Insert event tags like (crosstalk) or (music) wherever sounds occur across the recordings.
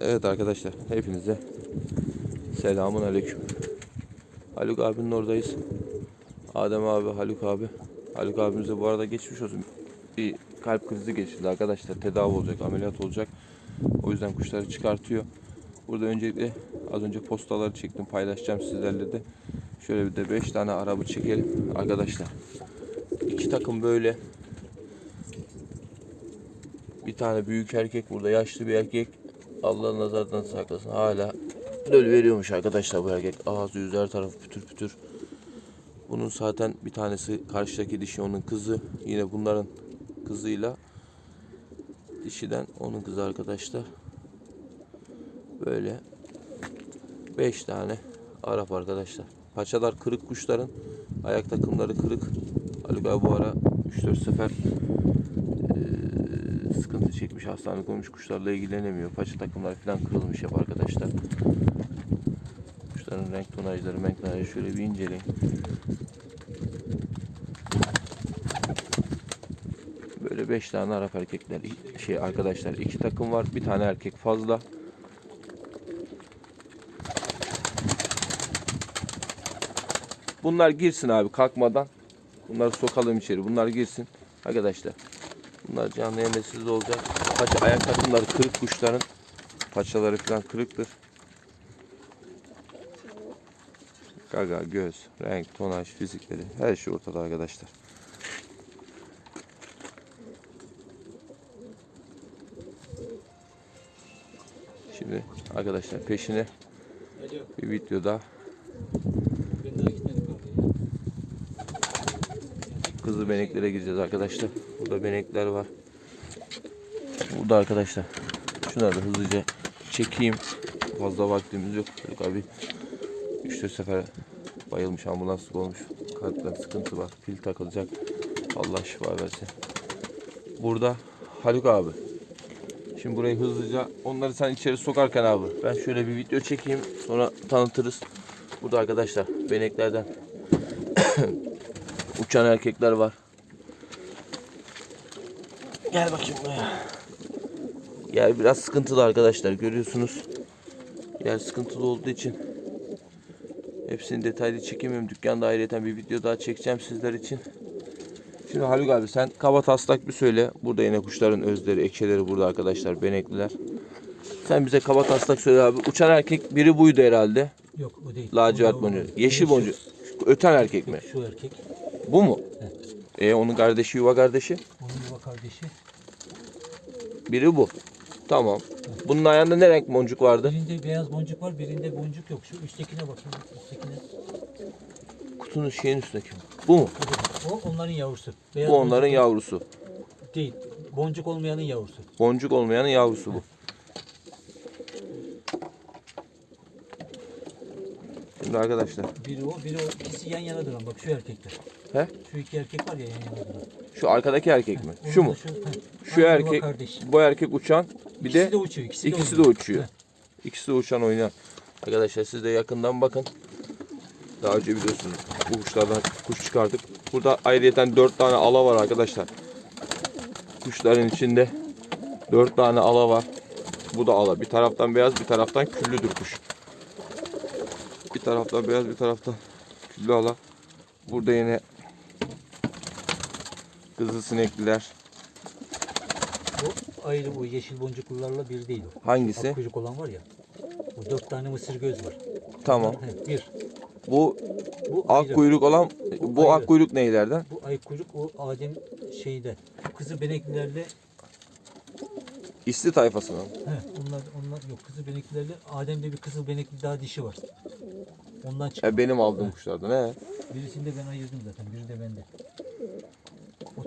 Evet arkadaşlar hepinize selamun aleyküm. Haluk abinin oradayız. Adem abi, Haluk abi. Haluk abimize bu arada geçmiş olsun. Bir kalp krizi geçirdi arkadaşlar. Tedavi olacak, ameliyat olacak. O yüzden kuşları çıkartıyor. Burada öncelikle az önce postaları çektim. Paylaşacağım sizlerle de. Şöyle bir de 5 tane araba çekelim arkadaşlar. İki takım böyle. Bir tane büyük erkek burada. Yaşlı bir erkek. Allah nazardan saklasın. Hala döl veriyormuş arkadaşlar bu erkek. Ağzı yüzü her tarafı pütür pütür. Bunun zaten bir tanesi karşıdaki dişi onun kızı. Yine bunların kızıyla dişiden onun kızı arkadaşlar. Böyle 5 tane Arap arkadaşlar. Paçalar kırık kuşların. Ayak takımları kırık. Abi bu ara 3-4 sefer sıkıntı çekmiş. Hastane koymuş kuşlarla ilgilenemiyor. Paça takımları falan kırılmış hep arkadaşlar. Kuşların renk tonajları, renk şöyle bir inceleyin. Böyle 5 tane Arap erkekler şey arkadaşlar iki takım var. Bir tane erkek fazla. Bunlar girsin abi kalkmadan. Bunları sokalım içeri. Bunlar girsin. Arkadaşlar. Bunlar canlı sizde olacak. Paça ayak takımları kırık kuşların. Paçaları falan kırıktır. Gaga, göz, renk, tonaj, fizikleri her şey ortada arkadaşlar. Şimdi arkadaşlar peşine bir video daha Kızıl beneklere gireceğiz arkadaşlar. Burada benekler var. Burada arkadaşlar. Şunları da hızlıca çekeyim. Fazla vaktimiz yok. Yok abi 3-4 sefer bayılmış ambulanslık olmuş. Kalpten sıkıntı var. Pil takılacak. Allah şifa versin. Burada Haluk abi. Şimdi burayı hızlıca onları sen içeri sokarken abi ben şöyle bir video çekeyim sonra tanıtırız. Burada arkadaşlar beneklerden uçan erkekler var. Gel bakayım buraya. Yer biraz sıkıntılı arkadaşlar görüyorsunuz. Yer sıkıntılı olduğu için hepsini detaylı çekemiyorum. Dükkanda ayrıca bir video daha çekeceğim sizler için. Şimdi Haluk abi sen kaba taslak bir söyle. Burada yine kuşların özleri, ekşeleri burada arkadaşlar. Benekliler. Sen bize kaba taslak söyle abi. Uçan erkek biri buydu herhalde. Yok o değil. Lacivert o- Yeşil boncuk. Öten erkek mi? Şu erkek. Bu mu? E onun kardeşi yuva kardeşi. Onun yuva kardeşi. Biri bu. Tamam. Bunun ayağında ne renk boncuk vardı? Birinde beyaz boncuk var, birinde boncuk yok. Şu üsttekine bakın. Üsttekine. Kutunun şeyin üstündeki. Bu mu? O, onların yavrusu. Beyaz Bu onların boncuk yavrusu. Değil. Boncuk olmayanın yavrusu. Boncuk olmayanın yavrusu bu. Şimdi arkadaşlar Biri o, biri o. İkisi yan yana duran. Bak şu erkekler. He? Şu iki erkek var ya yan yana duran. şu arkadaki erkek mi? Şu mu? Şu erkek, Kardeş. bu erkek uçan. Bir İkisi de de uçuyor. İkisi de, ikisi de oynuyor. uçuyor. Heh. İkisi de uçan oynayan. Arkadaşlar siz de yakından bakın. Daha önce biliyorsunuz bu kuşlardan kuş çıkardık. Burada ayrıyeten 4 tane ala var arkadaşlar. Kuşların içinde 4 tane ala var. Bu da ala. Bir taraftan beyaz bir taraftan küllüdür kuş. Bir taraftan beyaz bir taraftan küllü ala. Burada yine kızıl sinekliler. O ayrı bu yeşil boncuklularla bir değil o. Hangisi? Ak kuyruk olan var ya. O dört tane mısır göz var. Tamam. Heh, bir. Bu Bu ak ayrı. kuyruk olan bu ayrı. ak kuyruk neylerden? Bu ay kuyruk o Adem şeyde. Kızı beneklilerle İsli tayfasının. he, onlar onlar yok kızı beneklilerle Adem'de bir kızıl benekli daha dişi var. Ondan çıktı. E, benim aldığım kuşlardan he. Birisini de ben ayırdım zaten. Biri de bende.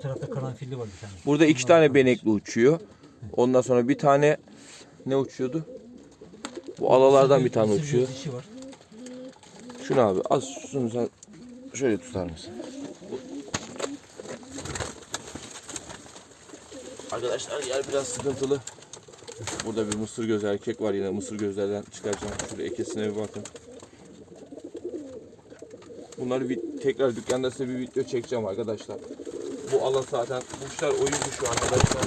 Tarafta karanfilli var bir tane. Burada iki tane benekli uçuyor. Ondan sonra bir tane ne uçuyordu? Bu alalardan bir tane uçuyor. dişi var. Şunu abi az şunu sen şöyle tutar mısın? Arkadaşlar yer biraz sıkıntılı. Burada bir mısır göz erkek var yine mısır gözlerden çıkaracağım. Şuraya ekesine bir bakın. Bunları tekrar dükkanda size bir video çekeceğim arkadaşlar. Bu alan zaten bu kuşlar oyun kuşu arkadaşlar.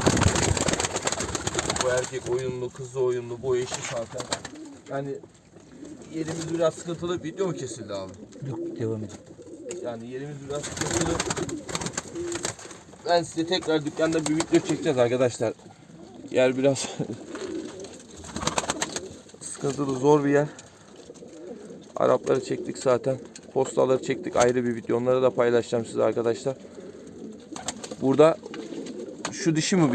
Bu erkek oyunlu, kızı oyunlu, bu eşi zaten. Yani yerimiz biraz sıkıntılı. Video mu kesildi abi? Yok devam edin. Yani yerimiz biraz sıkıntılı. Ben size tekrar dükkanda bir video çekeceğiz arkadaşlar. Yer biraz (laughs) sıkıntılı, zor bir yer. Arapları çektik zaten. Postaları çektik ayrı bir video. Onları da paylaşacağım size arkadaşlar. Burada şu dişi mi bir de